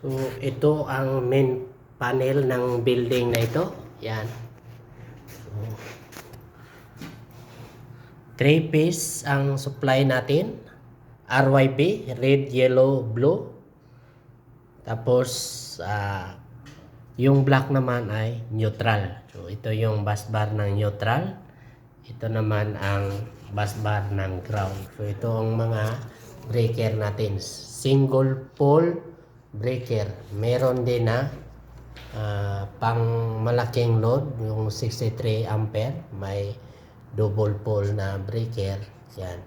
So, ito ang main panel ng building na ito. Yan. So, three piece ang supply natin. RYP, red, yellow, blue. Tapos, ah, yung black naman ay neutral. So, ito yung bus bar ng neutral. Ito naman ang bus bar ng ground. So, ito ang mga breaker natin. Single pole breaker. Meron din na ah, pang malaking load, yung 63 ampere. May double pole na breaker. Yan.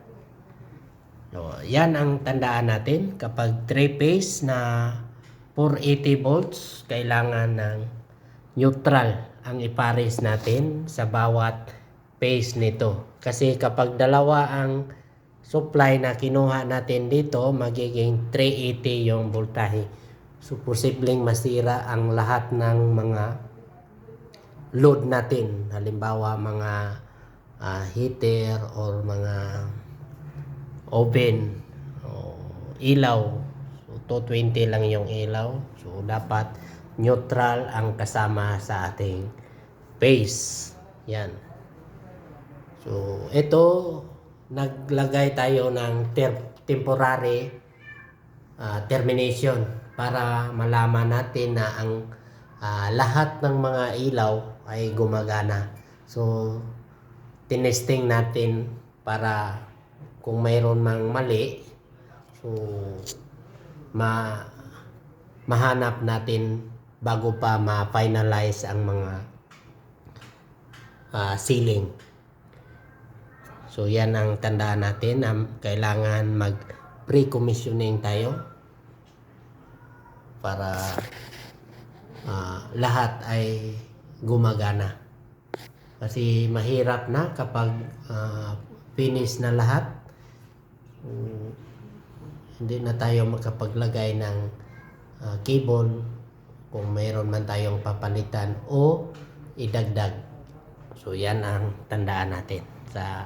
So, yan ang tandaan natin. Kapag 3 phase na 480 volts, kailangan ng neutral ang ipares natin sa bawat phase nito. Kasi kapag dalawa ang supply na kinuha natin dito, magiging 380 yung voltahe. So, posibleng masira ang lahat ng mga load natin. Halimbawa, mga ah, heater or mga oven o ilaw. So, 220 lang yung ilaw. So, dapat neutral ang kasama sa ating base. Yan. So, ito, naglagay tayo ng ter- temporary ah, termination para malaman natin na ang ah, lahat ng mga ilaw ay gumagana. So, tinesting natin para kung mayroon mang mali, so ma mahanap natin bago pa ma-finalize ang mga ah, ceiling. So yan ang tandaan natin na kailangan mag pre-commissioning tayo para ah, lahat ay gumagana. Kasi mahirap na kapag ah, finish na lahat. mm, hindi na tayo makapaglagay ng ah, cable kung mayroon man tayong papalitan o idagdag. So yan ang tandaan natin sa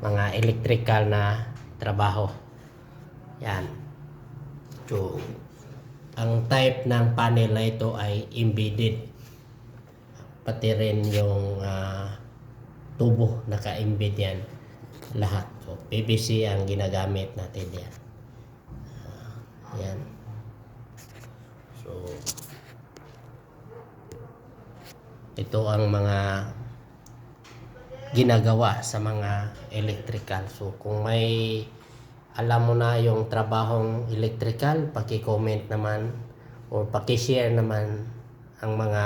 mga electrical na trabaho. Yan. So ang type ng panel na ito ay embedded. Pati rin yung ah, tubo naka-embed yan lahat. So PVC ang ginagamit natin yan. Ah, yan. So ito ang mga ginagawa sa mga electrical. So kung may alam mo na yung trabahong electrical, paki-comment naman or paki-share naman ang mga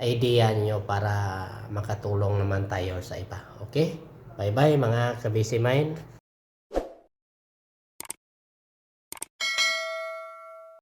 idea nyo para makatulong naman tayo sa iba. Okay? Bye-bye mga kabisi mind.